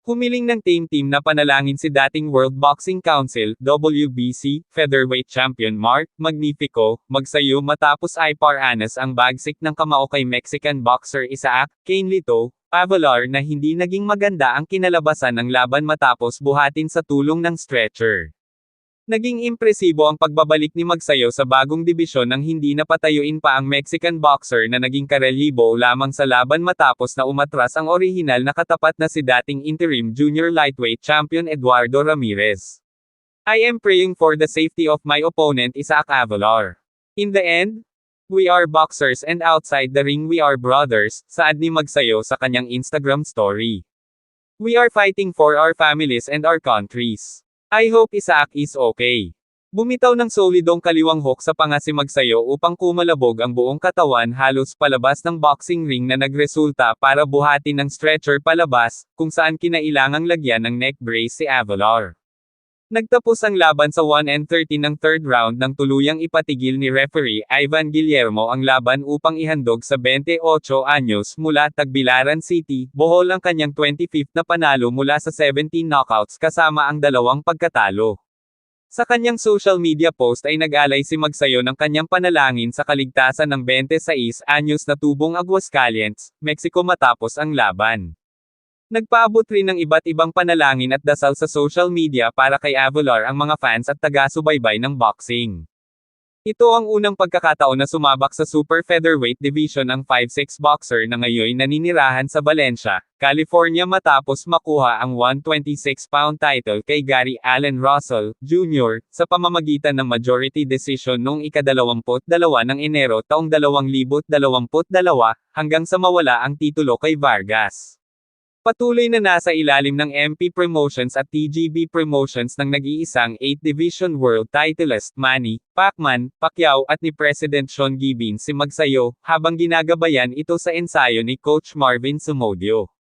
Humiling ng team-team na panalangin si dating World Boxing Council, WBC, featherweight champion Mark Magnifico, magsayo matapos ay paranas ang bagsik ng kamao kay Mexican boxer Isaac Kane Lito, Avalar na hindi naging maganda ang kinalabasan ng laban matapos buhatin sa tulong ng stretcher. Naging impresibo ang pagbabalik ni Magsayo sa bagong dibisyon nang hindi napatayuin pa ang Mexican boxer na naging karelyebo lamang sa laban matapos na umatras ang orihinal na katapat na si dating interim junior lightweight champion Eduardo Ramirez. I am praying for the safety of my opponent Isaac Avalar. In the end, we are boxers and outside the ring we are brothers, saad ni Magsayo sa kanyang Instagram story. We are fighting for our families and our countries. I hope Isaac is okay. Bumitaw ng solidong kaliwang hook sa panga si Magsayo upang kumalabog ang buong katawan halos palabas ng boxing ring na nagresulta para buhatin ng stretcher palabas, kung saan kinailangang lagyan ng neck brace si Avalar. Nagtapos ang laban sa 1 and 30 ng third round nang tuluyang ipatigil ni referee Ivan Guillermo ang laban upang ihandog sa 28 anyos mula Tagbilaran City, Bohol ang kanyang 25th na panalo mula sa 17 knockouts kasama ang dalawang pagkatalo. Sa kanyang social media post ay nag-alay si Magsayo ng kanyang panalangin sa kaligtasan ng 26 anyos na tubong Aguascalientes, Mexico matapos ang laban. Nagpaabot rin ng iba't ibang panalangin at dasal sa social media para kay Avalar ang mga fans at taga-subaybay ng boxing. Ito ang unang pagkakataon na sumabak sa super featherweight division ang 5'6 boxer na ngayon naninirahan sa Valencia, California matapos makuha ang 126-pound title kay Gary Allen Russell, Jr., sa pamamagitan ng majority decision noong ika-22 ng Enero taong 2022, hanggang sa mawala ang titulo kay Vargas. Patuloy na nasa ilalim ng MP Promotions at TGB Promotions ng nag-iisang 8 Division World Titleist Manny Pacman, Pacquiao at ni President Sean Gibbons si Magsayo, habang ginagabayan ito sa ensayo ni Coach Marvin Sumodio.